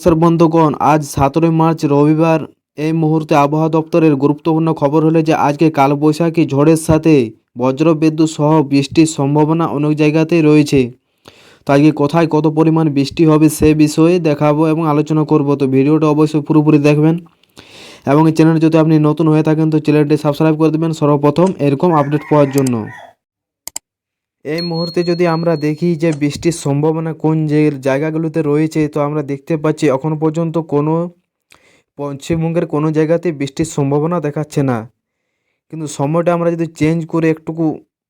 Sir বন্ধুগণ, আজ সতেরোই মার্চ, রবিবার। এই মুহূর্তে আবহাওয়া দপ্তরের গুরুত্বপূর্ণ খবর হলো যে, আজকে কালবৈশাখী ঝড়ের সাথে বজ্রবিদ্যুৎ সহ বৃষ্টির সম্ভাবনা অনেক জায়গাতেই রয়েছে। তো আজকে কোথায় কত পরিমাণ বৃষ্টি হবে সে বিষয়ে দেখাবো এবং আলোচনা করব। তো ভিডিওটা অবশ্যই পুরোপুরি দেখবেন। এবং এই চ্যানেল যদি আপনি নতুন হয়ে থাকেন, তো চ্যানেলটি সাবস্ক্রাইব করে দেবেন সর্বপ্রথম এরকম আপডেট পাওয়ার জন্য। এই মুহূর্তে যদি আমরা দেখি যে বৃষ্টির সম্ভাবনা কোন যে জায়গাগুলোতে রয়েছে, তো আমরা দেখতে পাচ্ছি এখন পর্যন্ত কোনো পশ্চিমবঙ্গের কোনো জায়গাতে বৃষ্টির সম্ভাবনা দেখাচ্ছে না। কিন্তু সময়টা আমরা যদি চেঞ্জ করে একটুকু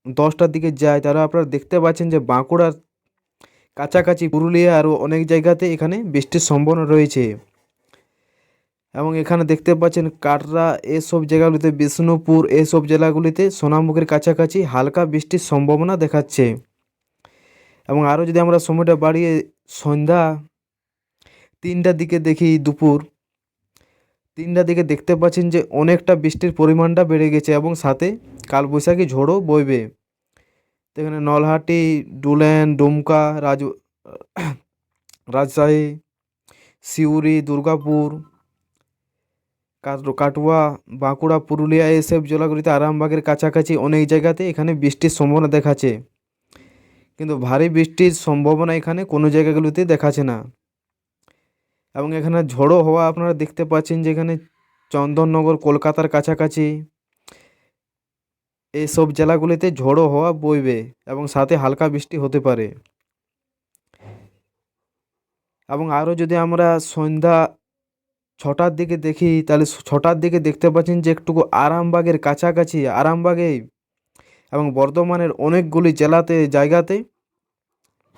দশটার দিকে যাই, তাহলে আপনারা দেখতে পাচ্ছেন যে বাঁকুড়ার কাছাকাছি, পুরুলিয়া আরও অনেক জায়গাতে এখানে বৃষ্টির সম্ভাবনা রয়েছে। এবং এখানে দেখতে পাচ্ছেন কাটরা, এসব জায়গাগুলিতে বিষ্ণুপুর, এসব জেলাগুলিতে সোনামুখের কাছাকাছি হালকা বৃষ্টির সম্ভাবনা দেখাচ্ছে। এবং আরও যদি আমরা সময়টা বাড়িয়ে সন্ধ্যা তিনটার দিকে দেখি দুপুর, তিনটার দিকে দেখতে পাচ্ছেন যে অনেকটা বৃষ্টির পরিমাণটা বেড়ে গেছে এবং সাথে কালবৈশাখী ঝড়ও বইবে। এখানে নলহাটি ডুলেন ডুমকা, রাজ, রাজশাহী, সিউড়ি, দুর্গাপুর কাটুয়া, বাঁকুড়া, পুরুলিয়া এইসব জেলাগুলিতে আরামবাগের কাছাকাছি অনেক জায়গাতে এখানে বৃষ্টির সম্ভাবনা দেখাচ্ছে। কিন্তু ভারী বৃষ্টির সম্ভাবনা এখানে কোনো জায়গাগুলোতে দেখাচ্ছে না। এবং এখানে ঝড়ো হওয়া আপনারা দেখতে পাচ্ছেন যে এখানে চন্দননগর, কলকাতার কাছাকাছি এইসব জেলাগুলিতে ঝড়ো হওয়া বইবে এবং সাথে হালকা বৃষ্টি হতে পারে। এবং আরও যদি আমরা সন্ধ্যা ছটার দিকে দেখি, তাহলে ছটার দিকে দেখতে পাচ্ছেন যে একটুকু আরামবাগের কাছাকাছি, আরামবাগে এবং বর্ধমানের অনেকগুলি জেলাতে, জায়গাতে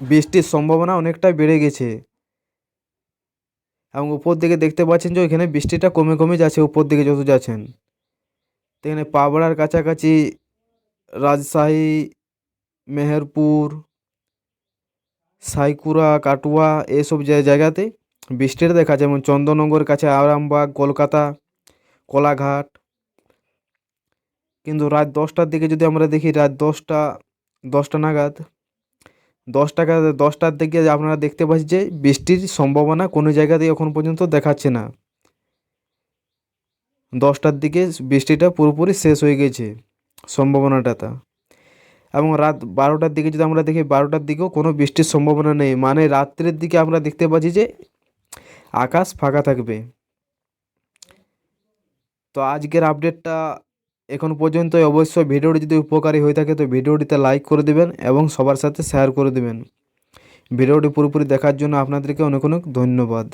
বৃষ্টির সম্ভাবনা অনেকটাই বেড়ে গেছে। এবং উপর দিকে দেখতে পাচ্ছেন যে ওইখানে বৃষ্টিটা কমে কমে যাচ্ছে, উপর দিকে যত যাচ্ছেন। এখানে পাবড়ার কাছাকাছি রাজশাহী, মেহেরপুর সাইকুরা কাটুয়া, এসব জায়গাতে বৃষ্টিটা দেখা, যেমন চন্দননগর কাছে আরামবাগ, কলকাতা, কোলাঘাট। কিন্তু রাত দশটার দিকে যদি আমরা দেখি, রাত দশটা দশটা নাগাদ, দশটা দশটার দিকে আপনারা দেখতে পাচ্ছি যে বৃষ্টির সম্ভাবনা কোনো জায়গাতেই এখন পর্যন্ত দেখাচ্ছে না। দশটার দিকে বৃষ্টিটা পুরোপুরি শেষ হয়ে গেছে সম্ভাবনাটা তা। এবং রাত বারোটার দিকে যদি আমরা দেখি, বারোটার দিকেও কোনো বৃষ্টির সম্ভাবনা নেই। মানে রাত্রের দিকে আমরা দেখতে পাচ্ছি যে আকাশ ফাঁকা থাকবে। তো আজকের আপডেটটা এখন পর্যন্ত অবশ্যই ভিডিওটি যদি উপকারী হয়ে থাকে, তো ভিডিওটিতে লাইক করে দেবেন এবং সবার সাথে শেয়ার করে দেবেন। ভিডিওটি পুরোপুরি দেখার জন্য আপনাদেরকে অনেক অনেক ধন্যবাদ।